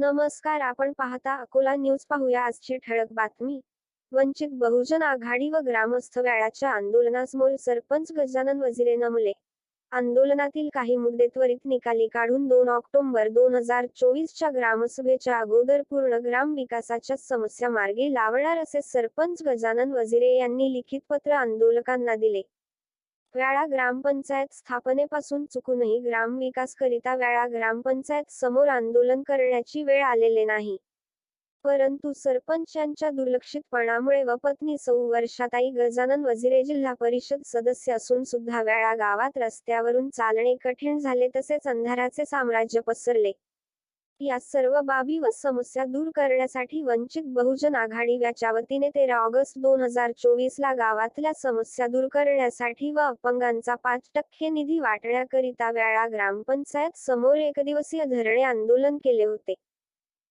नमस्कार आपण पाहता अकोला न्यूज पाहूया आजची ठळक बातमी. वंचित बहुजन आघाडी व ग्रामस्थ वेळाच्या आंदोलनासमोर सरपंच गजानन वजिरे नमले. आंदोलनातील काही मुद्दे त्वरित निकाली काढून दोन ऑक्टोबर दोन हजार चोवीसच्या ग्रामसभेच्या अगोदर पूर्ण ग्राम विकासाच्या समस्या मार्गी लावणार असे सरपंच गजानन वजिरे यांनी लिखित पत्र आंदोलकांना दिले. वेळा ग्रामपंचायत स्थापनेपासून चुकूनही ग्रामविकासकरिता वेळा ग्रामपंचायत समोर आंदोलन करण्याची वेळ आलेले नाही. परंतु सरपंचांच्या दुर्लक्षितपणामुळे व पत्नी सौ वर्षाताई गजानन वजिरे जिल्हा परिषद सदस्य असून सुद्धा वेळा गावात रस्त्यावरून चालणे कठीण झाले तसेच अंधाराचे साम्राज्य पसरले. या सर्व बाबी व समस्या दूर करण्यासाठी वंचित बहुजन आघाडी याच्या वतीने तेरा ऑगस्ट दोन हजार चोवीस ला गावातल्या समस्या दूर करण्यासाठी व अपंगांचा पाच टक्के निधी वाटण्याकरिता वेळा ग्रामपंचायत समोर एकदिवसीय धरणे आंदोलन केले होते.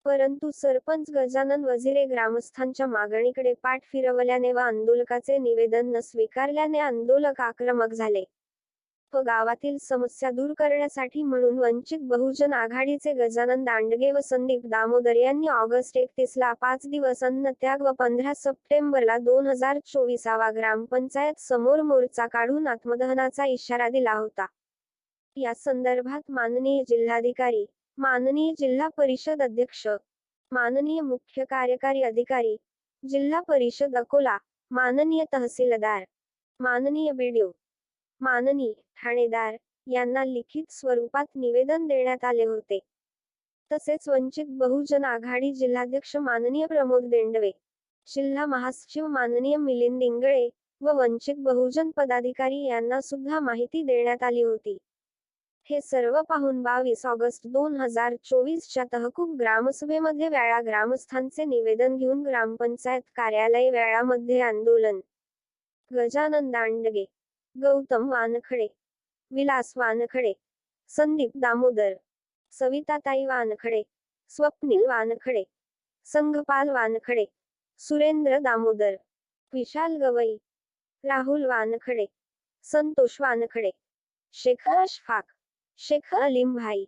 परंतु सरपंच गजानन वजिरे ग्रामस्थांच्या मागणीकडे पाठ फिरवल्याने व आंदोलकाचे निवेदन न स्वीकारल्याने आंदोलक आक्रमक झाले. गावातील समस्या दूर करण्यासाठी म्हणून वंचित बहुजन आघाडीचे गजानन दांडगे व संदीप दामोदर यांनी ऑगस्ट एकतीस ला पाच दिवस अन्नत्याग व पंधरा सप्टेंबरला दोन हजार चोवीसावा ग्रामपंचायत समोर मोर्चा काढून आत्मदहनाचा इशारा दिला होता. या संदर्भात माननीय जिल्हाधिकारी माननीय जिल्हा परिषद अध्यक्ष माननीय मुख्य कार्यकारी अधिकारी जिल्हा परिषद अकोला माननीय तहसीलदार माननीय बीडीओ माननीय ठाणेदार यांना लिखित स्वरूपात निवेदन देण्यात आले होते. तसेच वंचित बहुजन आघाडी जिल्हाध्यक्ष माननीय प्रमोद देंडवे जिल्हा महासचिव माननीय मिलिंद इंगळे व वंचित बहुजन पदाधिकारी यांना सुद्धा माहिती देण्यात आली होती. हे सर्व पाहून बावीस ऑगस्ट दोन हजार चोवीस च्या तहकूब ग्रामसभेमध्ये वेळा ग्रामस्थांचे निवेदन घेऊन ग्रामपंचायत कार्यालय वेळामध्ये आंदोलन. गजानन दांडगे गौतम वानखडे विलास वानखडे संदीप दामोदर सविताताई वानखडे स्वप्नील वानखडे संघपाल वानखडे सुरेंद्र दामोदर विशाल गवई राहुल वानखडे संतोष वानखडे शेख अशफाक शेख अलीम भाई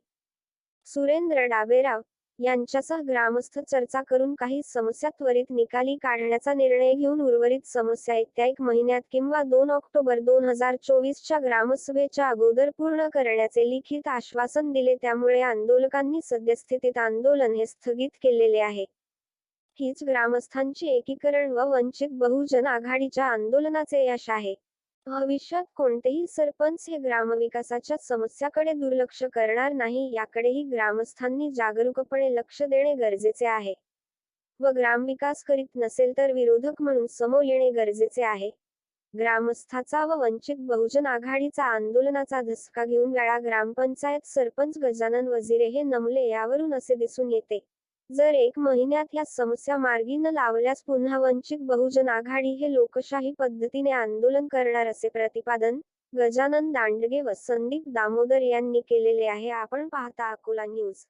सुरेंद्र डाबेराव यांच्यासह ग्रामस्थ चर्चा करून काही समस्या त्वरित निकाली काढण्याचा निर्णय घेऊन उर्वरित समस्या येत्या एक महिन्यात किंवा दोन ऑक्टोबर दोन हजार चोवीसच्या ग्रामसभेच्या अगोदर पूर्ण करण्याचे लिखित आश्वासन दिले त्यामुळे आंदोलकांनी सद्यस्थितीत आंदोलन हे स्थगित केलेले आहे. हीच ग्रामस्थांची एकीकरण व वंचित बहुजन आघाडीच्या आंदोलनाचे यश आहे. भविष्यात कोणतेही सरपंच हे ग्रामविकासाच्या समस्याकडे दुर्लक्ष करणार नाही याकडेही ग्रामस्थांनी जागरूकपणे लक्ष देणे गरजेचे आहे. व ग्रामविकास करीत नसेल तर विरोधक म्हणून समोर येणे गरजेचे आहे. ग्रामस्थाचा व वंचित बहुजन आघाडीचा आंदोलनाचा धसका घेऊन वेळा ग्रामपंचायत सरपंच गजानन वजिरे हे नमले यावरून असे दिसून येते. जर एक महिन्यात या समस्या मार्गी न लावल्यास पुन्हा वंचित बहुजन आघाडी हे लोकशाही पद्धतीने आंदोलन करणार असे प्रतिपादन गजानन दांडगे व संदीप दामोदर यांनी केलेले आहे. आपण पाहता अकोला न्यूज.